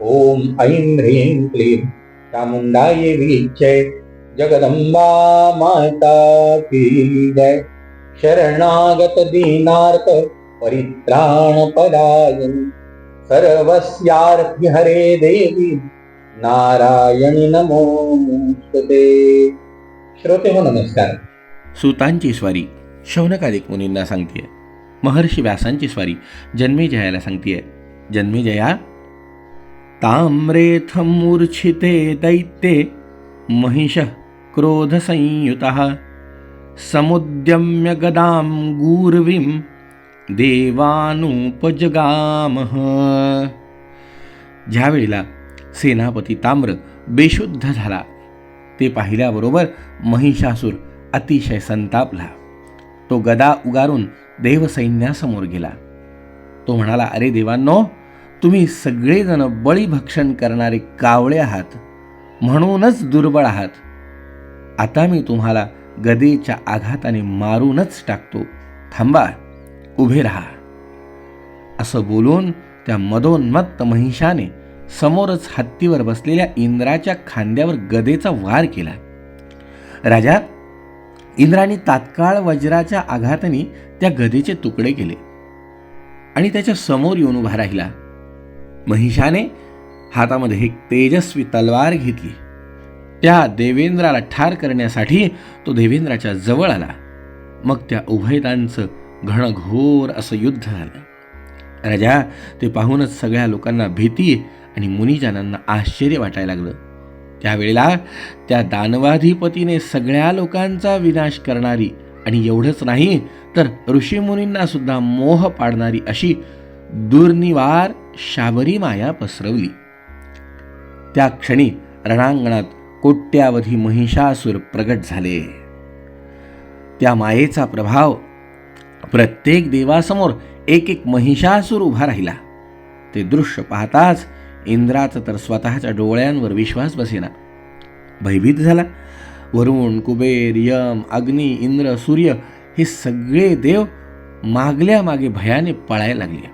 ॐ ऐं ह्रीं क्लीं चामुंडाय वीक्षे जगदंबा माता की जय। शरणागत दीनार्थ परित्राण पदायन हरे देवी नारायणी नमोस्तुते श्रोते हो नमस्कार। सुतांची स्वारी शौनकादिक मुनींना सांगते महर्षी व्यासांची स्वारी जन्मेजयाला सांगते जन्मेजया ताम्रेथ मूर्छिते दैत्ये महिषः क्रोधसंयुतः। समुद्यम्य गदां गूर्वीं देवानुपजगामः। ज्यावेळेला सेनापती ताम्र बेशुद्ध झाला ते पाहिल्याबरोबर महिषासूर अतिशय संतापला। तो गदा उगारून देवसैन्यासमोर गेला। तो म्हणाला अरे देवांनो तुम्ही सगळेजण बळीभक्षण करणारे कावळे आहात म्हणूनच दुर्बळ आहात. आता मी तुम्हाला गदेच्या आघाताने मारूनच टाकतो. थांबा उभे राहा. असं बोलून त्या मदोन्मत्त महिषाने समोरच हत्तीवर बसलेल्या इंद्राच्या खांद्यावर गदेचा वार केला. राजा इंद्राने तात्काळ वज्राच्या आघाताने त्या गदेचे तुकडे केले आणि त्याच्यासमोर येऊन उभा राहिला. महिषाने हातामध्ये एक तेजस्वी तलवार घेतली. त्या देवेंद्राला ठार करण्यासाठी तो देवेंद्राच्या जवळ आला. मग त्या उभयतांचं घणघोर असं युद्ध झालं. राजा ते पाहूनच सगळ्या लोकांना भीती आणि मुनिजनांना आश्चर्य वाटायला लागलं. त्यावेळेला त्या दानवाधिपतीने सगळ्या लोकांचा विनाश करणारी आणि एवढंच नाही तर ऋषीमुनींना सुद्धा मोह पाडणारी अशी दुर्निवार शाबरी माया पसरवली. त्या क्षणी रणांगणात कोट्यावधी महिषासूर प्रगट झाले. त्या मायेचा प्रभाव प्रत्येक देवासमोर एक एक महिषासूर उभा राहिला. ते दृश्य पाहताच इंद्राचा तर स्वतःच्या डोळ्यांवर विश्वास बसेना. भयभीत झाला. वरुण कुबेर यम अग्नी इंद्र सूर्य हे सगळे देव मागल्या मागे भयाने पळायला लागले.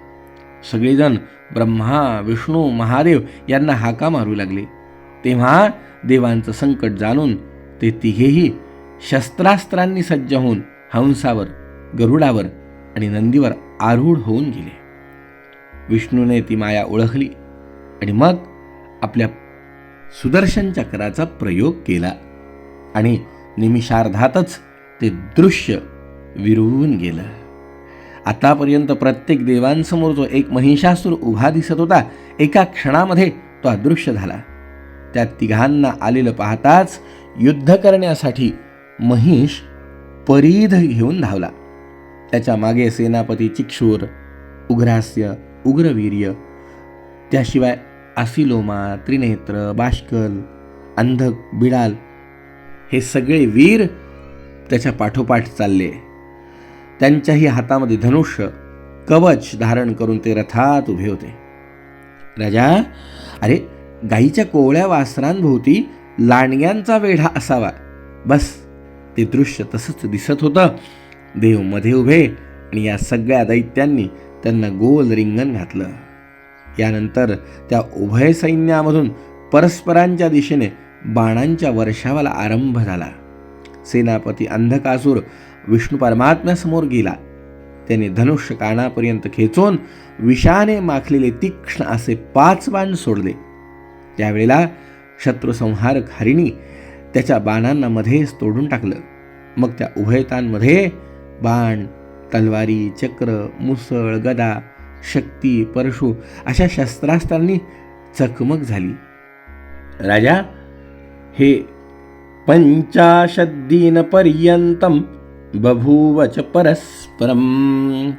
सगळेजण ब्रह्मा विष्णू महादेव यांना हाका मारू लागले. तेव्हा देवांचं संकट जाणून ते तिघेही शस्त्रास्त्रांनी सज्ज होऊन हंसावर गरुडावर आणि नंदीवर आरूढ होऊन गेले. विष्णूने ती माया ओळखली आणि मग आपल्या सुदर्शन चक्राचा प्रयोग केला आणि निमिषार्धातच ते दृश्य विरवून गेलं. आतापर्यंत प्रत्येक देवांसमोर जो एक महिषासूर उभा दिसत होता. एका क्षणामध्ये तो अदृश्य झाला. त्या तिघांना आलेलं पाहताच युद्ध करण्यासाठी महिष परीध घेऊन धावला. त्याच्यामागे सेनापती चिक्षूर उग्रास्य उग्रवीर्य त्याशिवाय आसिलोमा त्रिनेत्र बाष्कल अंधक बिडाल हे सगळे वीर त्याच्या पाठोपाठ चालले. त्यांच्याही हातामध्ये धनुष्य कवच धारण करून ते रथात उभे होते. राजा अरे गाईच्या कोवळ्या वासरांभोवती लांडग्यांचा वेढा असावा. बस ते दृश्य तसंच दिसत होतं. देवमध्ये उभे आणि या सगळ्या दैत्यांनी त्यांना गोल रिंगण घातलं. यानंतर त्या उभय सैन्यामधून परस्परांच्या दिशेने बाणांच्या वर्षावाला आरंभ झाला. सेनापती अंधकासूर विष्णू परमात्म्यासमोर गेला. त्याने धनुष्य कानापर्यंत खेचून विषाने माखलेले तीक्ष्ण असे पाच बाण सोडले. त्यावेळेला शत्रुसंहारक हरिणी त्याच्या बाणांना मध्येच तोडून टाकलं. मग त्या उभयतांमध्ये बाण तलवारी चक्र मुसळ गदा शक्ती परशु अशा शस्त्रास्त्रांनी चकमक झाली. राजा हे पंचाशद्दीन बभूव बभूवच परस्परम।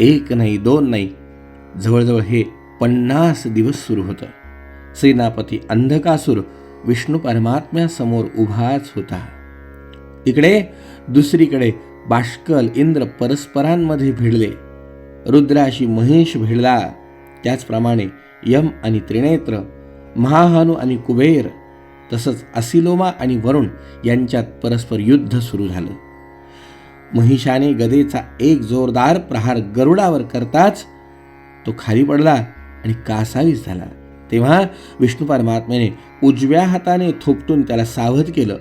एक नाही दोन नाही जवळजवळ हे पन्नास दिवस सुरू होतं. सेनापती अंधकासूर विष्णू परमात्म्यासमोर उभाच होता. इकडे दुसरीकडे बाष्कल इंद्र परस्परांमध्ये भिडले. रुद्राशी महेश भिडला. त्याचप्रमाणे यम आणि त्रिनेत्र महाहानू आणि कुबेर तसंच असिलोमा आणि वरुण यांच्यात परस्पर युद्ध सुरू झालं. महिषाने गदेचा एक जोरदार प्रहार गरुडावर करताच तो खाली पडला आणि कासावीस झाला. तेव्हा विष्णू परमात्म्याने उजव्या हाताने थोपटून त्याला सावध केलं.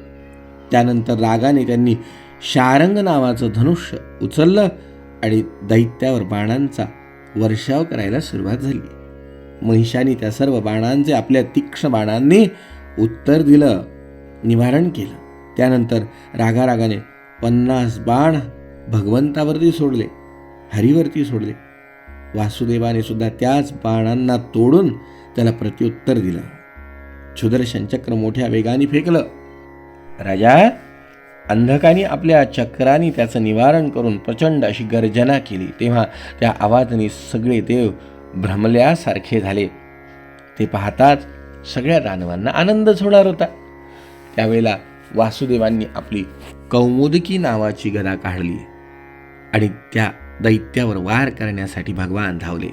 त्यानंतर रागाने त्यांनी शारंग नावाचं धनुष्य उचललं आणि दैत्यावर बाणांचा वर्षाव करायला सुरुवात झाली. महिषाने त्या सर्व बाणांचे आपल्या तीक्ष्ण बाणांनी उत्तर दिलं निवारण केलं. त्यानंतर रागारागाने पन्नास बाण भगवंतावरती सोडले हरीवरती सोडले. वासुदेवाने सुद्धा त्याच बाणांना तोडून त्याला प्रत्युत्तर दिलं. सुदर्शन चक्र मोठ्या वेगाने फेकलं. राजा अंधकाने आपल्या चक्राने त्याचं निवारण करून प्रचंड अशी गर्जना केली तेव्हा त्या आवाजाने सगळे देव भ्रमल्यासारखे झाले. ते पाहताच सगळ्या दानवांना आनंदच होणार होता. त्यावेळेला वासुदेवांनी आपली कौमुदकी नावाची गदा काढली आणि त्या दैत्यावर वार करण्यासाठी भगवान धावले.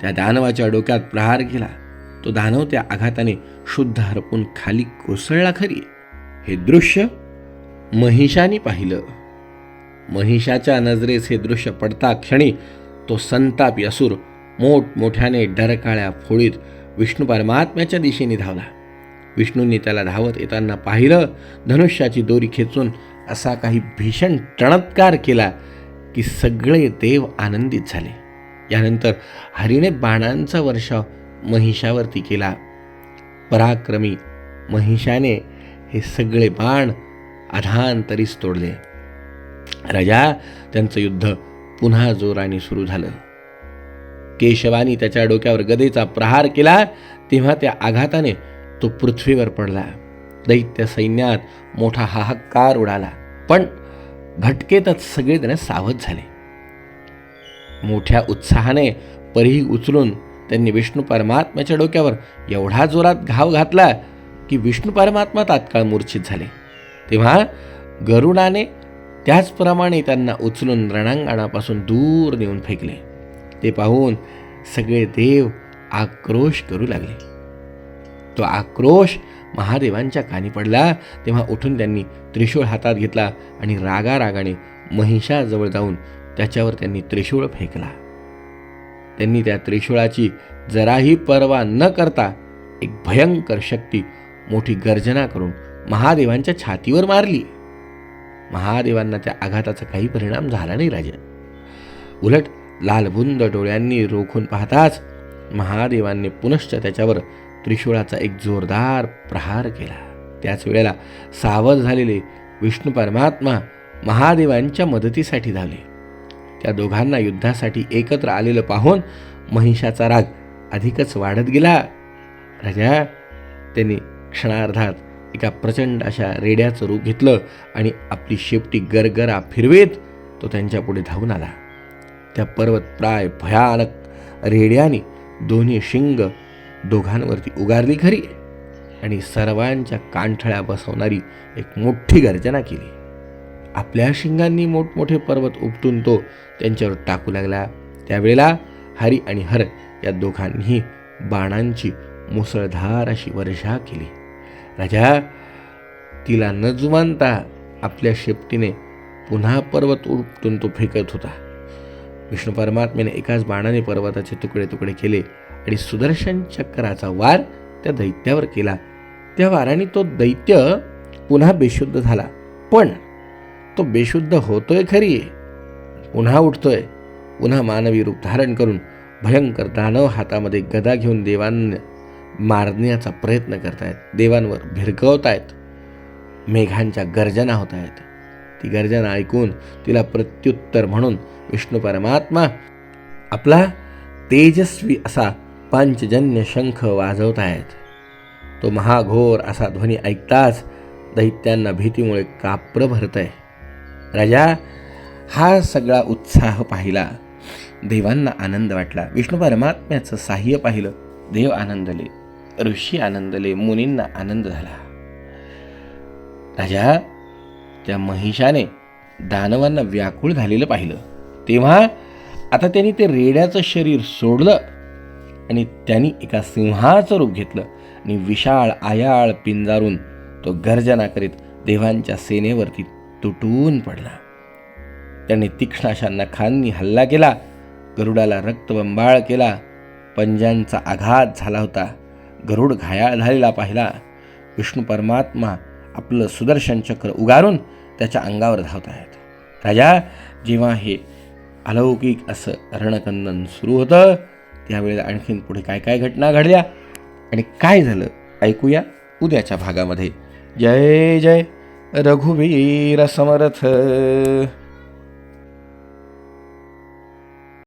त्या दानवाच्या डोक्यात प्रहार केला. तो दानव त्या आघाताने शुद्ध हरपून खाली कोसळला खरी. हे दृश्य महिषाने पाहिलं. महिषाच्या नजरेस हे दृश्य पडता क्षणी तो संतापी असूर मोठमोठ्याने डरकाळ्या फोळीत विष्णू परमात्म्याच्या दिशेने धावला. विष्णूंनी त्याला धावत येताना पाहिलं. धनुष्याची दोरी खेचून असा काही भीषण टणत्कार केला की सगळे देव आनंदित झाले. यानंतर हरीने बाणांचा वर्षाव महिषावरती केला. पराक्रमी महिषाने हे सगळे बाण अधांतरीच तोडले. राजा त्यांचं युद्ध पुन्हा जोराने सुरू झालं. केशवानी त्याच्या डोक्यावर गदेचा प्रहार केला तेव्हा त्या आघाताने तो पृथ्वीवर पडला. दैत्य सैन्यात मोठा हाहाकार उडाला. पण भटकेतच सगळेजण सावध झाले. मोठ्या उत्साहाने परीही उचलून त्यांनी विष्णू परमात्म्याच्या डोक्यावर एवढा जोरात घाव घातला की विष्णू परमात्मा तात्काळ मूर्छित झाले. तेव्हा गरुडाने त्याचप्रमाणे त्यांना उचलून रणांगणापासून दूर नेऊन फेकले. ते पाहून सगळे देव आक्रोश करू लागले. तो आक्रोश महादेवांच्या कानी पडला तेव्हा उठून त्यांनी त्रिशूळ हातात घेतला आणि रागारागाने महिषाजवळ जाऊन त्याच्यावर त्यांनी त्रिशूळ फेकला. त्यांनी त्या त्रिशूळाची जराही पर्वा न करता एक भयंकर शक्ती मोठी गर्जना करून महादेवांच्या छातीवर मारली. महादेवांना त्या आघाताचा काही परिणाम झाला नाही राजन उलट लालबुंद डोळ्यांनी रोखून पाहताच महादेवांनी पुनश्च त्याच्यावर त्रिशूळाचा एक जोरदार प्रहार केला. त्याच वेळेला सावध झालेले विष्णू परमात्मा महादेवांच्या मदतीसाठी धावले. त्या दोघांना युद्धासाठी एकत्र आलेलं पाहून महिषाचा राग अधिकच वाढत गेला. राजा त्यांनी क्षणार्धात एका प्रचंड अशा रेड्याचं रूप घेतलं आणि आपली शेपटी गरगरा फिरवेत तो त्यांच्यापुढे धावून आला. त्या पर्वतप्राय भयानक रेड्याने दोन्ही शिंग दोघांवरती उगारली खरी आणि सर्वांच्या कांठळ्या बसवणारी एक मोठी गर्जना केली. आपल्या शिंगांनी मोठमोठे पर्वत उपटून तो त्यांच्यावर टाकू लागला. त्यावेळेला हरी आणि हर या दोघांनीही बाणांची मुसळधार अशी वर्षा केली. राजा तिला न जुमानता आपल्या शेपटीने पुन्हा पर्वत उपटून तो फेकत होता. विष्णू परमात्म्याने एकाच बाणाने पर्वताचे तुकडे तुकडे केले. आणि सुदर्शन चक्राचा वार त्या दैत्यावर केला. त्या वाराने तो दैत्य पुन्हा बेशुद्ध झाला. पण तो बेशुद्ध होतोय खरी. पुन्हा उठतोय. पुन्हा मानवी रूप धारण करून भयंकर दानव हातामध्ये गदा घेऊन देवांना मारण्याचा प्रयत्न करतायत. देवांवर भिरकवतायत. मेघांच्या गर्जना होत आहेत ती गर्जना ऐकून तिला प्रत्युत्तर म्हणून विष्णू परमात्मा आपला तेजस्वी असा पंचजन्य शंख वाजवत आहेत तो महाघोर असा ध्वनी ऐकताच दैत्यांना भीतीमुळे काप्रं भरत आहे राजा हा सगळा उत्साह पाहिला. देवांना आनंद वाटला. विष्णू परमात्म्याचं साह्य पाहिलं. देव आनंदले ऋषी आनंदले मुनींना आनंद झाला. राजा त्या महिषाने दानवांना व्याकुळ झालेलं पाहिलं. तेव्हा आता त्यांनी ते रेड्याचं शरीर सोडलं. आणि त्यांनी एका सिंहाचं रूप घेतलं आणि विशाळ आयाळ पिंजारून तो गर्जना करीत देवांच्या सेनेवरती तुटून पडला. त्याने तीक्ष्ण अशा नखांनी हल्ला केला गरुडाला रक्तबंबाळ केला पंजांचा आघात झाला होता गरुड घायाळ झालेला पाहिला. विष्णू परमात्मा आपलं सुदर्शन चक्र उगारून त्याच्या अंगावर धावत आहेत. राजा जेव्हा हे अलौकिक असं रणकंदन सुरू होतं त्यावेळेला आणखीन पुढे काय काय घटना घडल्या आणि काय झालं ऐकूया उद्याच्या भागामध्ये. जय जय. रघुवीर समर्थ.